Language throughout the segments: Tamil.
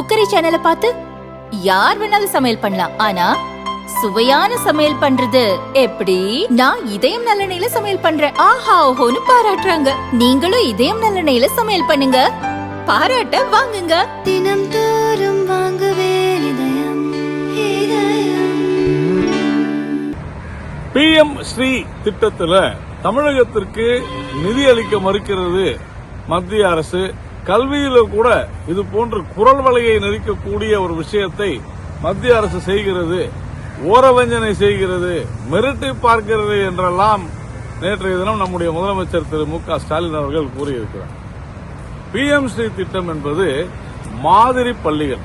குக்கரி சேனலை பார்த்து யார் வேணாலும் சமையல் பண்ணலாம். ஆனா சுவையான சமையல் பண்றது எப்படி? நான் இதயம் நல்லெண்ணெயில சமையல் பண்றேன். ஆஹா ஓஹோன்னு பாராட்டுறாங்க. நீங்களும் இதயம் நல்லெண்ணெயில சமையல் பண்ணுங்க. பாராட்ட வாங்குங்க. தினம் தோறும் வாங்குவே இதயம். இதயம் பிஎம் ஸ்ரீ திட்டத்துல தமிழகத்திற்கு நிதி அளிக்க மறுக்கிறது மத்திய அரசு. கல்வியில கூட இது போன்ற குரல் வலையை நெரிக்கக்கூடிய ஒரு விஷயத்தை மத்திய அரசு செய்கிறது ஓரவஞ்சனை செய்கிறது மிரட்டி பார்க்கிறது என்றெல்லாம் நேற்றைய தினம் நம்முடைய முதலமைச்சர் திரு மு க ஸ்டாலின் அவர்கள் கூறியிருக்கிறார். பிஎம்சி ஸ்ரீ திட்டம் என்பது மாதிரி பள்ளிகள்.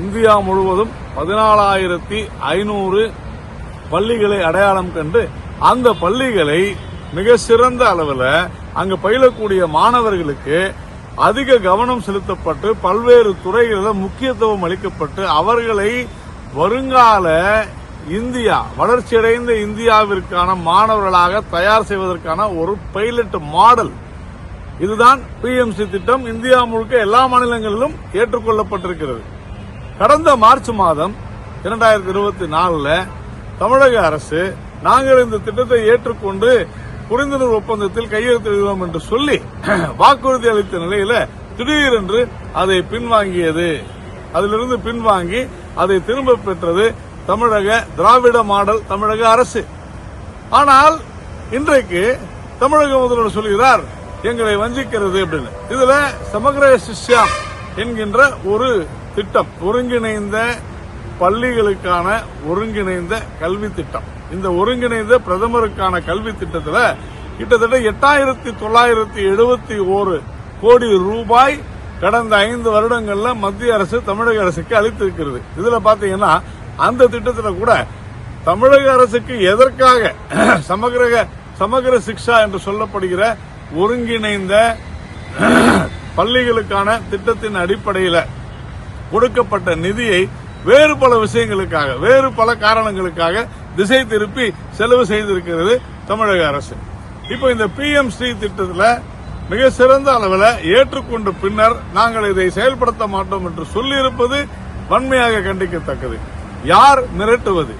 இந்தியா முழுவதும் பதினாலாயிரத்தி ஐநூறு பள்ளிகளை அடையாளம் கண்டு அந்த பள்ளிகளை மிக சிறந்த அளவில் அங்கு பயிலக்கூடிய மாணவர்களுக்கு அதிக கவனம் செலுத்தப்பட்டு பல்வேறு துறைகளில் முக்கியத்துவம் அளிக்கப்பட்டு அவர்களை வருங்கால இந்தியா வளர்ச்சியடைந்த இந்தியாவிற்கான மாணவர்களாக தயார் செய்வதற்கான ஒரு பைலட் மாடல் இதுதான் பிஎம்சி திட்டம். இந்தியா முழுக்க எல்லா மாநிலங்களிலும் ஏற்றுக்கொள்ளப்பட்டிருக்கிறது. கடந்த மார்ச் மாதம் இரண்டாயிரத்தி இருபத்தி நாலுல தமிழக அரசு நாங்கள் இந்த திட்டத்தை ஏற்றுக்கொண்டு புரிந்துணர்வு ஒப்பந்தத்தில் கையெழுத்திடுகிறோம் என்று சொல்லி வாக்குறுதி அளித்த நிலையில திடீரென்று அதை பின்வாங்கியது. அதிலிருந்து பின்வாங்கி அதை திரும்ப பெற்றது தமிழக திராவிட மாடல் தமிழக அரசு. ஆனால் இன்றைக்கு தமிழக முதல்வர் சொல்கிறார் எங்களை வஞ்சிக்கிறது அப்படின்னு. இதுல சமகர சிஷ்யா என்கின்ற ஒரு திட்டம் ஒருங்கிணைந்த பள்ளிகளுக்கான ஒருங்கிணைந்த கல்வி திட்டம். இந்த ஒருங்கிணைந்த பிரதமருக்கான கல்வி திட்டத்தில் கிட்டத்தட்ட எட்டாயிரத்தி தொள்ளாயிரத்தி எழுபத்தி ஓரு கோடி ரூபாய் கடந்த ஐந்து வருடங்கள்ல மத்திய அரசு தமிழக அரசுக்கு அளித்திருக்கிறது. இதுல பாத்தீங்கன்னா அந்த திட்டத்துல கூட தமிழக அரசுக்கு எதற்காக சமகர சமகர சிக்ஷா என்று சொல்லப்படுகிற ஒருங்கிணைந்த பள்ளிகளுக்கான திட்டத்தின் அடிப்படையில் கொடுக்கப்பட்ட நிதியை வேறு பல விஷயங்களுக்காக வேறு பல காரணங்களுக்காக திசை திருப்பி செலவு செய்திருக்கிறது தமிழக அரசு. இப்போ இந்த பிஎம் ஸ்ரீ திட்டத்தில் மிக சிறந்த அளவில் ஏற்றுக்கொண்ட பின்னர் நாங்கள் இதை செயல்படுத்த மாட்டோம் என்று சொல்லியிருப்பது வன்மையாக கண்டிக்கத்தக்கது. யார் மிரட்டுவது?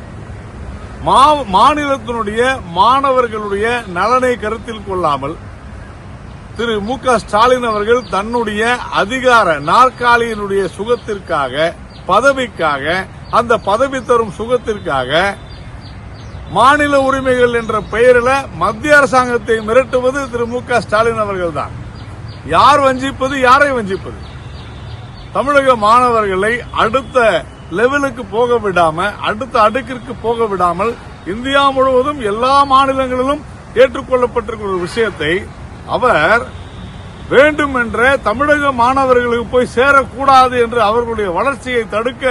மா- மாநிலத்தினுடைய மாணவர்களுடைய நலனை கருத்தில் கொள்ளாமல் திரு மு க ஸ்டாலின் அவர்கள் தன்னுடைய அதிகார நாற்காலியினுடைய சுகத்திற்காக பதவிக்காக அந்த பதவி தரும் சுகத்திற்காக மாநில உரிமைகள் என்ற பெயரில் மத்திய அரசாங்கத்தை மிரட்டுவது திரு மு க ஸ்டாலின் அவர்கள் தான் யார் வஞ்சிப்பது யாரை வஞ்சிப்பது? தமிழக மாணவர்களை அடுத்த லெவலுக்கு போக விடாம அடுத்த அடுக்கிற்கு போக விடாமல் இந்தியா முழுவதும் எல்லா மாநிலங்களிலும் ஏற்றுக்கொள்ளப்பட்டிருக்கிற ஒரு விஷயத்தை அவர் வேண்டும் என்ற தமிழக மாணவர்களுக்கு போய் சேரக்கூடாது என்று அவர்களுடைய வளர்ச்சியை தடுக்க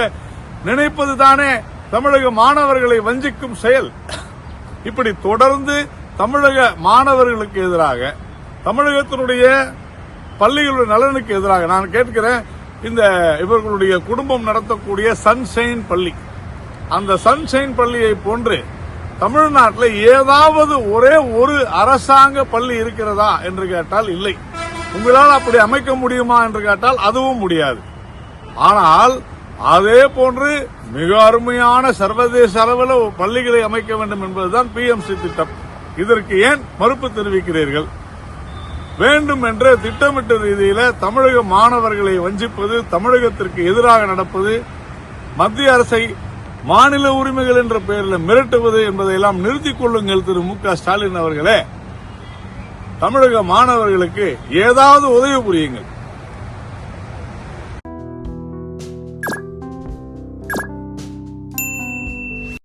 நினைப்பது தானே தமிழக மாணவர்களை வஞ்சிக்கும் செயல். இப்படி தொடர்ந்து தமிழக மாணவர்களுக்கு எதிராக தமிழகத்தினுடைய பள்ளிகளுடைய நலனுக்கு எதிராக நான் கேட்கிறேன் இந்த இவர்களுடைய குடும்பம் நடத்தக்கூடிய சன்ஷைன் பள்ளி. அந்த சன்ஷைன் பள்ளியை போன்று தமிழ்நாட்டில் ஏதாவது ஒரே ஒரு அரசாங்க பள்ளி இருக்கிறதா என்று கேட்டால் இல்லை. உங்களால் அப்படி அமைக்க முடியுமா என்று கேட்டால் அதுவும் முடியாது. ஆனால் அதே போன்று மிக அருமையான சர்வதேச அளவில் பள்ளிகளை அமைக்க வேண்டும் என்பதுதான் பிஎம்சி திட்டம். இதற்கு ஏன் மறுப்பு தெரிவிக்கிறீர்கள்? வேண்டும் என்று திட்டமிட்ட ரீதியில தமிழக மாணவர்களை வஞ்சிப்பது தமிழகத்திற்கு எதிராக நடப்பது மத்திய அரசை மாநில உரிமைகள் என்ற பெயரில் மிரட்டுவது என்பதையெல்லாம் நிறுத்திக் கொள்ளுங்கள் திரு மு க ஸ்டாலின் அவர்களே. தமிழக மாணவர்களுக்கு ஏதாவது உதவி புரியுங்கள்.